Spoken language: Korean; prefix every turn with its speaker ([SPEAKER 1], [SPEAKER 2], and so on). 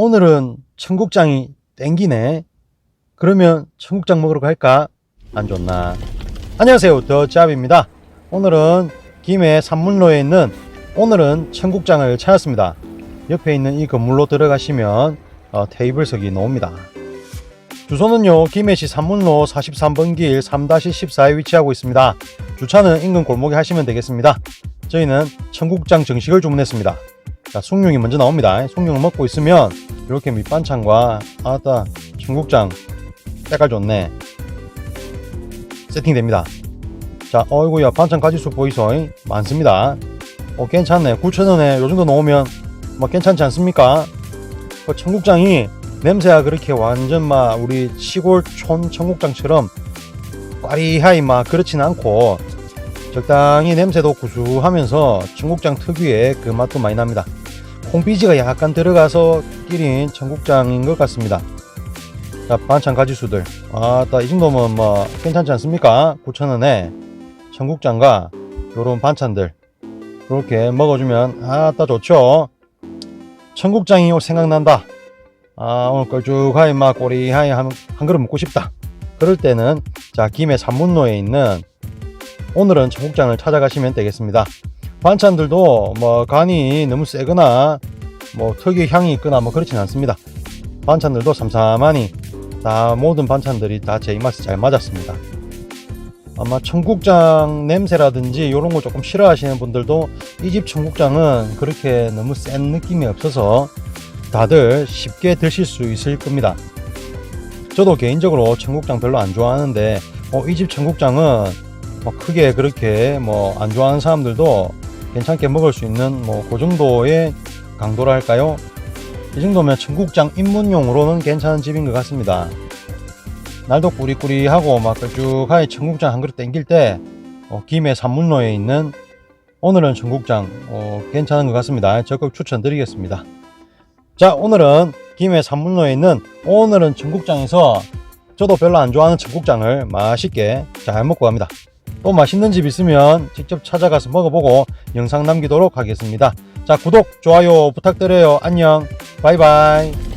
[SPEAKER 1] 오늘은 청국장이 땡기네. 그러면 청국장 먹으러 갈까? 안 좋나? 안녕하세요. 더짭입니다. 오늘은 김해 산문로에 있는 오늘은 청국장을 찾았습니다. 옆에 있는 이 건물로 들어가시면 어, 테이블석이 나옵니다. 주소는요 김해시 산문로 43번 길 3-14에 위치하고 있습니다. 주차는 인근 골목에 하시면 되겠습니다. 저희는 청국장 정식을 주문했습니다. 자, 숭늉이 먼저 나옵니다. 숭늉을 먹고 있으면 이렇게 밑반찬과 아따 청국장 색깔 좋네. 세팅됩니다. 자, 어이구야 반찬 가지수 보이소? 많습니다. 어, 괜찮네. 9,000원에 요 정도 넣으면 뭐 괜찮지 않습니까? 그 청국장이 냄새가 그렇게 완전 막 우리 시골 촌 청국장처럼 꽈리하이 막 그렇진 않고 적당히 냄새도 구수하면서 청국장 특유의 그 맛도 많이 납니다. 콩비지가 약간 들어가서 끼린 청국장인 것 같습니다. 자, 반찬 가지수들. 아따, 이 정도면 뭐 괜찮지 않습니까? 9,000원에 청국장과 요런 반찬들. 이렇게 먹어주면 아따 좋죠. 청국장이 올 생각난다. 아, 오늘 걸쭉하게 막 꼬리하게 한, 한 그릇 먹고 싶다. 그럴 때는 자, 김해 산문로에 있는 오늘은 청국장을 찾아가시면 되겠습니다. 반찬들도 뭐 간이 너무 세거나 뭐 특유 향이 있거나 뭐 그렇진 않습니다. 반찬들도 삼삼하니 다 모든 반찬들이 다 제 입맛에 잘 맞았습니다. 아마 청국장 냄새라든지 이런 거 조금 싫어하시는 분들도 이 집 청국장은 그렇게 너무 센 느낌이 없어서 다들 쉽게 드실 수 있을 겁니다. 저도 개인적으로 청국장 별로 안 좋아하는데 어, 이 집 청국장은 뭐 크게 그렇게 뭐 안 좋아하는 사람들도 괜찮게 먹을 수 있는 뭐 그 정도의 강도라 할까요? 이 정도면 청국장 입문용으로는 괜찮은 집인 것 같습니다. 날도 꾸리꾸리하고 막 걸쭉하게 청국장 한 그릇 땡길 때 어, 김해 산문로에 있는 오늘은 청국장 어, 괜찮은 것 같습니다. 적극 추천드리겠습니다. 자 오늘은 김해 산문로에 있는 오늘은 청국장에서 저도 별로 안 좋아하는 청국장을 맛있게 잘 먹고 갑니다. 또 맛있는 집 있으면 직접 찾아가서 먹어보고 영상 남기도록 하겠습니다. 자 구독 좋아요 부탁드려요. 안녕 바이바이